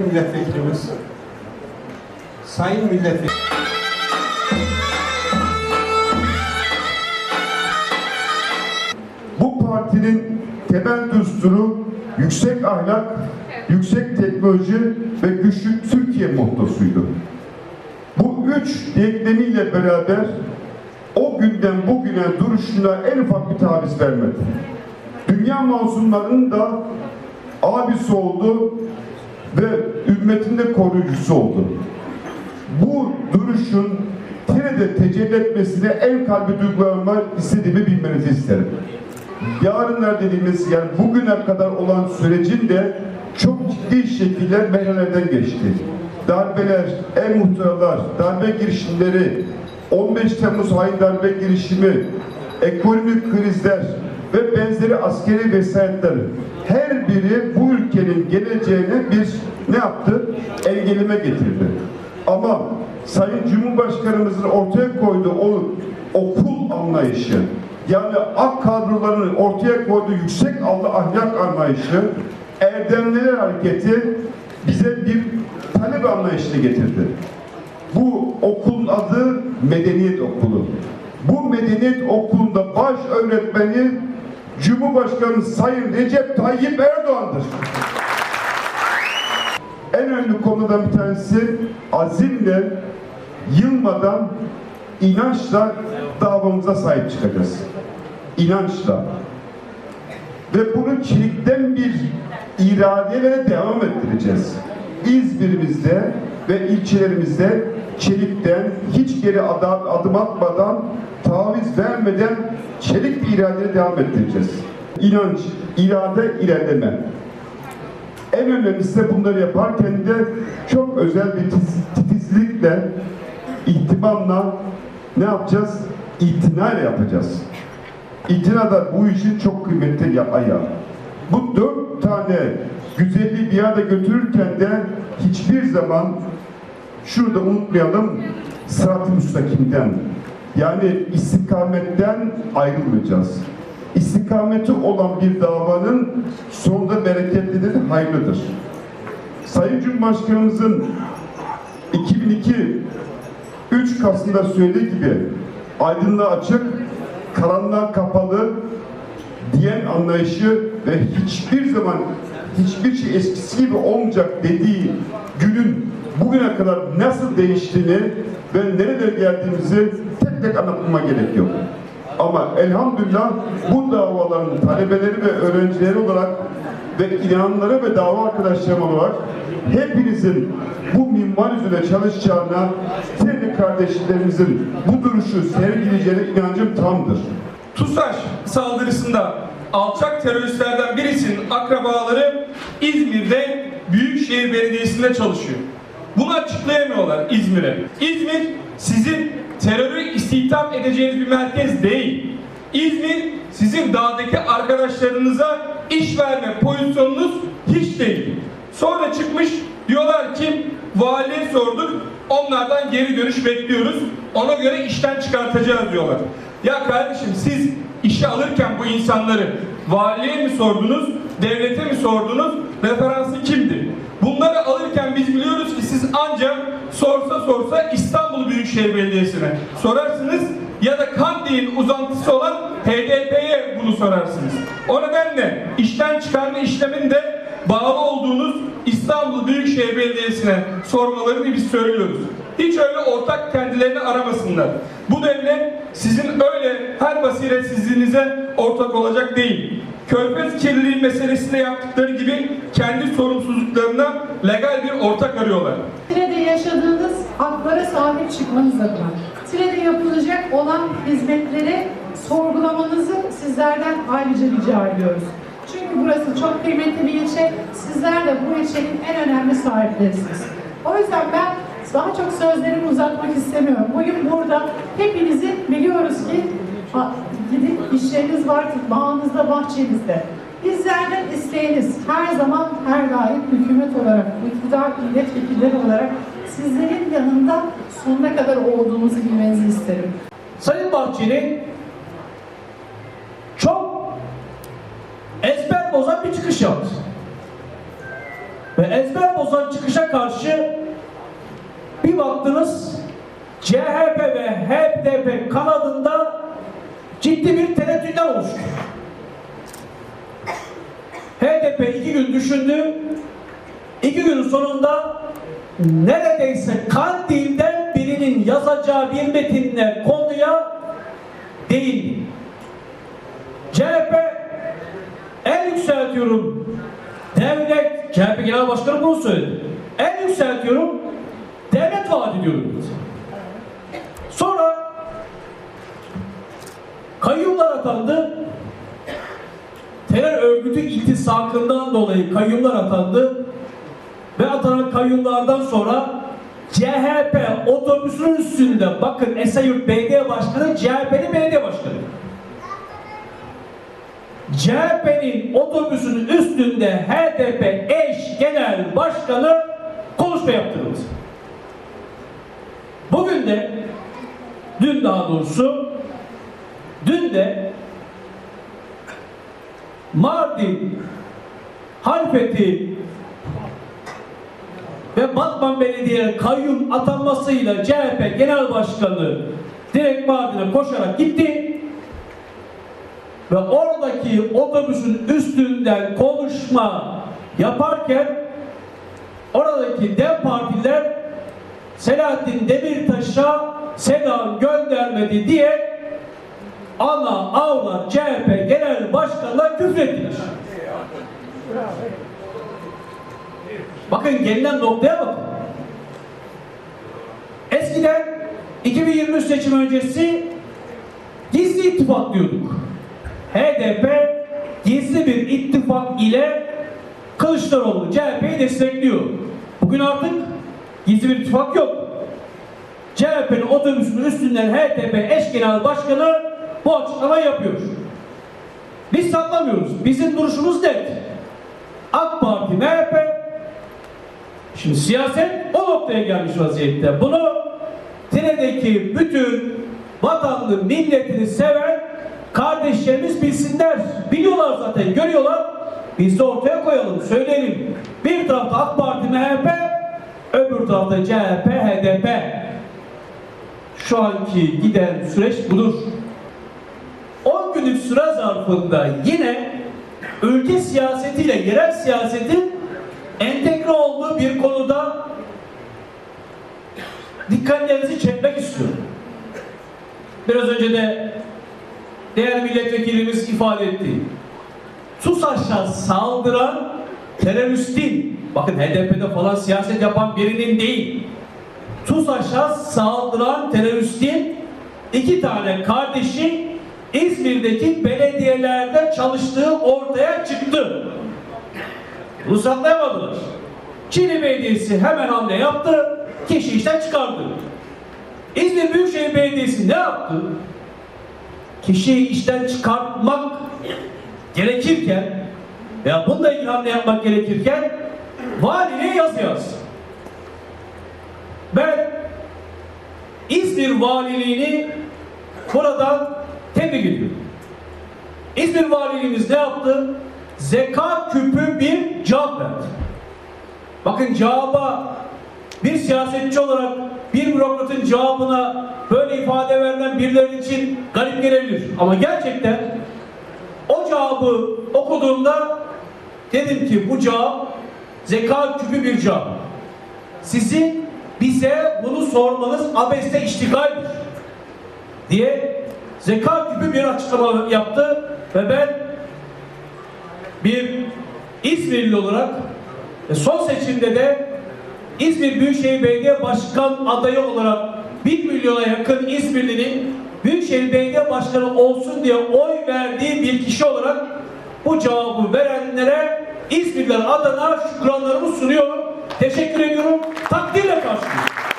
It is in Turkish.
Sayın Milletvekilimiz, Sayın Milletvekili, Bu partinin temel düsturu yüksek ahlak, yüksek teknoloji ve güçlü Türkiye mottosuydu. Bu üç denklemiyle beraber o günden bugüne duruşuna en ufak bir taviz vermedi. Dünya masumlarının da abisi oldu ve ümmetin de koruyucusu oldu. Bu duruşun Tire'de tecelli etmesine en kalbi duygularıma istediğimi bilmenizi isterim. Yarınlar dediğimiz yani bugüne kadar olan sürecin de çok ciddi şekiller merhalelerden geçti. Darbeler, el muhtıralar, darbe girişimleri, 15 Temmuz hain darbe girişimi, ekonomik krizler ve benzeri askeri vesayetler her biri bu ülkenin geleceğine bir ne yaptı? Engelleme getirdi. Ama Sayın Cumhurbaşkanımızın ortaya koyduğu o okul anlayışı, yani AK kadroların ortaya koyduğu yüksek aldı ahlak anlayışı, erdemliler hareketi bize bir talep anlayışını getirdi. Bu okulun adı Medeniyet Okulu. Bu Medeniyet Okulu'nda baş öğretmeni Cumhurbaşkanı Sayın Recep Tayyip Erdoğan'dır. En önemli konudan bir tanesi azimle, yılmadan, inançla davamıza sahip çıkacağız. İnançla. Ve bunu çelikten bir iradeyle devam ettireceğiz. İzmir'imizde ve ilçelerimizde çelikten hiç geri adım, atmadan, taviz vermeden çelik bir iradeyle devam ettireceğiz. İnanç, irade, ilerleme. En önemlisi de bunları yaparken de çok özel bir tiz- titizlikle, ihtimamla ne yapacağız? İtinayla yapacağız. İtina da bu işin çok kıymetli ya-. Bu dört tane güzelliği bir arada götürürken de hiçbir zaman şunu da unutmayalım sırat-ı müstakimden yani istikametten ayrılmayacağız. İstikameti olan bir davanın sonunda bereketlidir, hayırlıdır. Sayın Cumhurbaşkanımızın 2002 3 Kasım'da söylediği gibi aydınlığa açık, karanlığa kapalı diyen anlayışı ve hiçbir zaman hiçbir şey eskisi gibi olmayacak dediği günün bugüne kadar nasıl değiştiğini ve nerelere geldiğimizi tek tek anlatmama gerek yok. Ama elhamdülillah bu davaların talebeleri ve öğrencileri olarak ve inananları ve dava arkadaşlarım olarak hepinizin bu minval üzerine çalışacağına sevgili kardeşlerimizin bu duruşu sergileyeceğine inancım tamdır. TUSAŞ saldırısında alçak teröristlerden birisinin akrabaları İzmir'de Büyükşehir Belediyesi'nde çalışıyor. Bunu açıklayamıyorlar İzmir'e. İzmir sizin terörü istihdam edeceğiniz bir merkez değil. İzmir sizin dağdaki arkadaşlarınıza iş verme pozisyonunuz hiç değil. Sonra çıkmış diyorlar ki valiye sorduk onlardan geri dönüş bekliyoruz. Ona göre işten çıkartacağız diyorlar. Ya kardeşim siz işe alırken bu insanları valiye mi sordunuz, devlete mi sordunuz, referansı kimdi? Bunları alırken biz biliyoruz ki siz ancak sorsa sorsa İstanbul Büyükşehir Belediyesi'ne sorarsınız ya da Kandil'in uzantısı olan HDP'ye bunu sorarsınız. O nedenle işten çıkarma işleminde bağlı olduğunuz İstanbul Büyükşehir Belediyesi'ne sormalarını biz söylüyoruz. Hiç öyle ortak kendilerini aramasınlar. Bu devlet sizin öyle her basiretsizliğinize ortak olacak değil. Körfez kirliliği meselesinde yaptıkları gibi kendi sorumsuzluklarına legal bir ortak arıyorlar. Tire'de yaşadığınız haklara sahip çıkmanız adına, Tire'de yapılacak olan hizmetleri sorgulamanızı sizlerden ayrıca rica ediyoruz. Burası çok kıymetli bir ilçe, sizler de bu ilçenin en önemli sahiplerisiniz. O yüzden ben daha çok sözlerimi uzatmak istemiyorum. Bugün burada hepinizi biliyoruz ki gidip işleriniz var, bağınızda, bahçenizde. Bizlerden isteğiniz her zaman her daim hükümet olarak, iktidar milletvekilleri olarak sizlerin yanında sonuna kadar olduğumuzu bilmenizi isterim. Sayın Bahçeli çok ezber bozan bir çıkış yaptı. ve ezber bozan çıkışa karşı bir baktınız CHP ve HDP kanadında ciddi bir tereddütler oluştu. HDP iki gün düşündü. İki günün sonunda neredeyse Kandil'den birinin yazacağı bir metinle konuya değindi. CHP yükseltiyorum devlet, CHP Genel Başkanı bunu söyledi. En yükseltiyorum devlet vaat ediyorum. Sonra kayyumlar atandı. Terör örgütü iltisakından dolayı kayyumlar atandı. Ve atanan kayyumlardan sonra CHP otobüsünün üstünde bakın Esenyurt Belediye Başkanı CHP'li belediye başkanı. CHP'nin otobüsünün üstünde HDP eş genel başkanı konuşma yaptırıldı. Bugün de dün daha doğrusu dün de Mardin Halfeti ve Batman Belediye kayyum atanmasıyla CHP Genel Başkanı direkt Mardin'e koşarak gitti ve oradaki otobüsün üstünden konuşma yaparken oradaki DEM partiler Selahattin Demirtaş'a selam göndermedi diye ana avla CHP Genel Başkanı'na küfür ettiler. Bakın gelinen noktaya bakın. Eskiden 2023 seçim öncesi gizli ittifak diyorduk. HDP gizli bir ittifak ile Kılıçdaroğlu CHP'yi destekliyor. Bugün artık gizli bir ittifak yok. CHP'nin otobüsünün üstünden HDP eş genel başkanı bu açıklamayı yapıyor. Biz saklamıyoruz. Bizim duruşumuz net. AK Parti, MHP Şimdi siyaset o noktaya gelmiş vaziyette. Bunu Tine'deki bütün vatanını, milletini seven kardeşlerimiz bilsinler. Biliyorlar zaten, görüyorlar. Biz de ortaya koyalım, söyleyelim. Bir tarafta AK Parti, MHP, öbür tarafta CHP, HDP. Şu anki giden süreç budur. 10 günlük süre zarfında yine ülke siyasetiyle yerel siyasetin entegre olduğu bir konuda dikkatlerinizi çekmek istiyorum. Biraz önce de değerli milletvekilimiz ifade etti. TUSAŞ'a saldıran teröristin, bakın HDP'de falan siyaset yapan birinin değil, TUSAŞ'a saldıran teröristin iki tane kardeşi İzmir'deki belediyelerde çalıştığı ortaya çıktı. Bunu saklayamadılar. Çinli Belediyesi hemen hamle yaptı, kişi işten çıkardı. İzmir Büyükşehir Belediyesi ne yaptı? Kişiyi işten çıkartmak gerekirken veya bununla ilgili hamle yapmak gerekirken valiliğe yazı yazdı. Ben İzmir valiliğini buradan tebrik ediyorum. İzmir valiliğimiz ne yaptı? Zeka küpü bir cevap verdi. Bakın cevaba bir siyasetçi olarak bir bürokratın cevabına böyle ifade verilen birileri için garip gelebilir. Ama gerçekten o cevabı okuduğumda dedim ki bu cevap zeka küpü bir cevap. Sizin bize bunu sormanız abeste iştigaldir diye zeka küpü bir açıklama yaptı ve ben bir İzmirli olarak son seçimde de İzmir Büyükşehir Belediye Başkan adayı olarak 1 milyona yakın İzmirli'nin Büyükşehir Belediye Başkanı olsun diye oy verdiği bir kişi olarak bu cevabı verenlere İzmirliler adına şükranlarımı sunuyorum. Teşekkür ediyorum. Takdirle karşılıyorum.